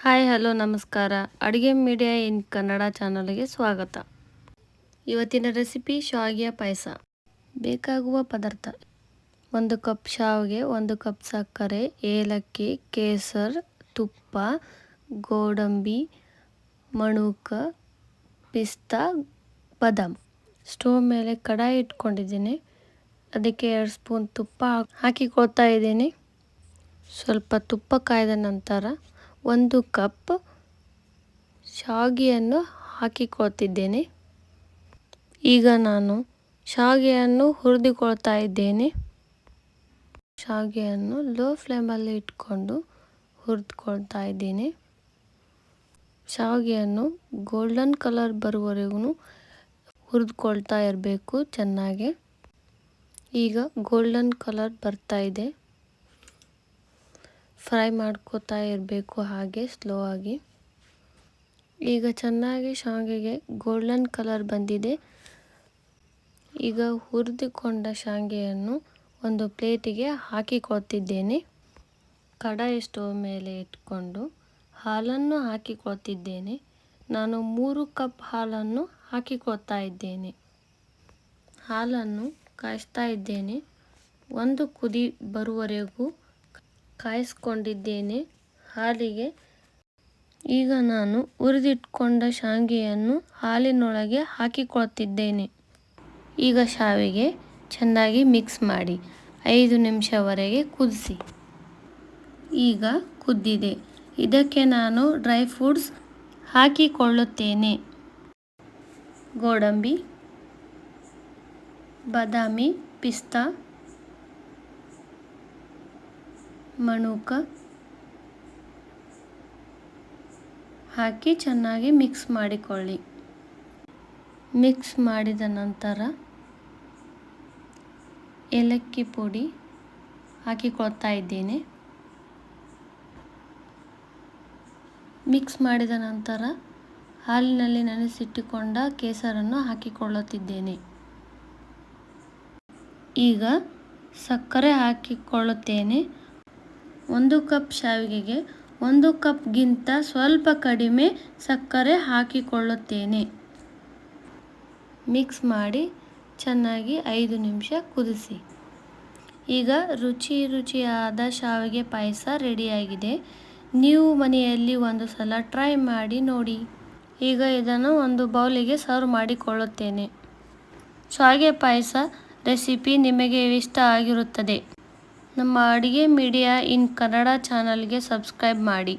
Hi, hello, ನಮಸ್ಕಾರ. ಅಡುಗೆ media ಇನ್ ಕನ್ನಡ ಚಾನಲ್ಗೆ ಸ್ವಾಗತ. ಇವತ್ತಿನ ರೆಸಿಪಿ ಶಾವಿಗೆಯ ಪಾಯಸ. ಬೇಕಾಗುವ ಪದಾರ್ಥ. ಒಂದು ಕಪ್ ಶಾವಿಗೆ, ಒಂದು ಕಪ್ ಸಕ್ಕರೆ, ಏಲಕ್ಕಿ, ಕೇಸರ್, ತುಪ್ಪ, ಗೋಡಂಬಿ, ಮಣುಕ, ಪಿಸ್ತಾ, ಬದಾಮ್. ಸ್ಟೋವ್ ಮೇಲೆ ಕಡಾಯಿ ಇಟ್ಕೊಂಡಿದ್ದೀನಿ. ಅದಕ್ಕೆ ಎರಡು ಸ್ಪೂನ್ ತುಪ್ಪ ಹಾಕಿಕೊಳ್ತಾ ಇದ್ದೀನಿ. ಸ್ವಲ್ಪ ತುಪ್ಪ ಕಾಯ್ದ ನಂತರ ಒಂದು ಕಪ್ ಶಾವಿಗೆಯನ್ನು ಹಾಕಿಕೊಳ್ತಿದ್ದೇನೆ. ಈಗ ನಾನು ಶಾವಿಗೆಯನ್ನು ಹುರಿದುಕೊಳ್ತಾ ಇದ್ದೇನೆ. ಶಾವಿಗೆಯನ್ನು ಲೋ ಫ್ಲೇಮಲ್ಲಿ ಇಟ್ಕೊಂಡು ಹುರಿದುಕೊಳ್ತಾ ಇದ್ದೀನಿ. ಶಾವಿಗೆಯನ್ನು ಗೋಲ್ಡನ್ ಕಲರ್ ಬರುವವರೆಗೂ ಹುರಿದುಕೊಳ್ತಾ ಇರಬೇಕು ಚೆನ್ನಾಗಿ. ಈಗ ಗೋಲ್ಡನ್ ಕಲರ್ ಬರ್ತಾ ಇದೆ. ಫ್ರೈ ಮಾಡ್ಕೋತಾ ಇರಬೇಕು ಹಾಗೆ ಸ್ಲೋ ಆಗಿ. ಈಗ ಚೆನ್ನಾಗಿ ಶಾವಿಗೆಗೆ ಗೋಲ್ಡನ್ ಕಲರ್ ಬಂದಿದೆ. ಈಗ ಹುರಿದುಕೊಂಡ ಶಾವಿಗೆಯನ್ನು ಒಂದು ಪ್ಲೇಟಿಗೆ ಹಾಕಿಕೊಳ್ತಿದ್ದೇನೆ. ಕಡಾಯಿ ಸ್ಟೋವ್ ಮೇಲೆ ಇಟ್ಕೊಂಡು ಹಾಲನ್ನು ಹಾಕಿಕೊಳ್ತಿದ್ದೇನೆ. ನಾನು ಮೂರು ಕಪ್ ಹಾಲನ್ನು ಹಾಕಿಕೊಳ್ತಾ ಇದ್ದೇನೆ. ಹಾಲನ್ನು ಕಾಯಿಸ್ತಾ ಇದ್ದೇನೆ. ಒಂದು ಕುದಿ ಬರುವವರೆಗೂ ಕಾಯಿಸ್ಕೊಂಡಿದ್ದೇನೆ. ಹಾಲಿಗೆ ಈಗ ನಾನು ಹುರಿದಿಟ್ಕೊಂಡ ಶಾವಿಗೆಯನ್ನು ಹಾಲಿನೊಳಗೆ ಹಾಕಿಕೊಳ್ತಿದ್ದೇನೆ. ಈಗ ಶಾವಿಗೆ ಚೆನ್ನಾಗಿ ಮಿಕ್ಸ್ ಮಾಡಿ ಐದು ನಿಮಿಷವರೆಗೆ ಕುದಿಸಿ. ಈಗ ಕುದ್ದಿದೆ. ಇದಕ್ಕೆ ನಾನು ಡ್ರೈ ಫ್ರೂಟ್ಸ್ ಹಾಕಿಕೊಳ್ಳುತ್ತೇನೆ. ಗೋಡಂಬಿ, ಬಾದಾಮಿ, ಪಿಸ್ತಾ ಮಣುಕ ಹಾಕಿ ಚೆನ್ನಾಗಿ ಮಿಕ್ಸ್ ಮಾಡಿಕೊಳ್ಳಿ. ಮಿಕ್ಸ್ ಮಾಡಿದ ನಂತರ ಏಲಕ್ಕಿ ಪುಡಿ ಹಾಕಿಕೊಳ್ತಾ ಇದ್ದೇನೆ. ಮಿಕ್ಸ್ ಮಾಡಿದ ನಂತರ ಹಾಲಿನಲ್ಲಿ ನೆನೆಸಿಟ್ಟುಕೊಂಡ ಕೇಸರನ್ನು ಹಾಕಿಕೊಳ್ಳುತ್ತಿದ್ದೇನೆ. ಈಗ ಸಕ್ಕರೆ ಹಾಕಿಕೊಳ್ಳುತ್ತೇನೆ. ಒಂದು ಕಪ್ ಶಾವಿಗೆಗೆ ಒಂದು ಕಪ್ಗಿಂತ ಸ್ವಲ್ಪ ಕಡಿಮೆ ಸಕ್ಕರೆ ಹಾಕಿಕೊಳ್ಳುತ್ತೇನೆ. ಮಿಕ್ಸ್ ಮಾಡಿ ಚೆನ್ನಾಗಿ ಐದು ನಿಮಿಷ ಕುದಿಸಿ. ಈಗ ರುಚಿ ರುಚಿಯಾದ ಶಾವಿಗೆ ಪಾಯಸ ರೆಡಿಯಾಗಿದೆ. ನೀವು ಮನೆಯಲ್ಲಿ ಒಂದು ಸಲ ಟ್ರೈ ಮಾಡಿ ನೋಡಿ. ಈಗ ಇದನ್ನು ಒಂದು ಬೌಲಿಗೆ ಸರ್ವ್ ಮಾಡಿಕೊಳ್ಳುತ್ತೇನೆ. ಶಾವಿಗೆ ಪಾಯಸ ರೆಸಿಪಿ ನಿಮಗೆ ಇಷ್ಟ ಆಗಿರುತ್ತದೆ. ನಮ್ಮ ಅಡುಗೆ ಮೀಡಿಯಾ ಇನ್ ಕನ್ನಡ ಚಾನಲ್ಗೆ ಸಬ್ಸ್ಕ್ರೈಬ್ ಮಾಡಿ.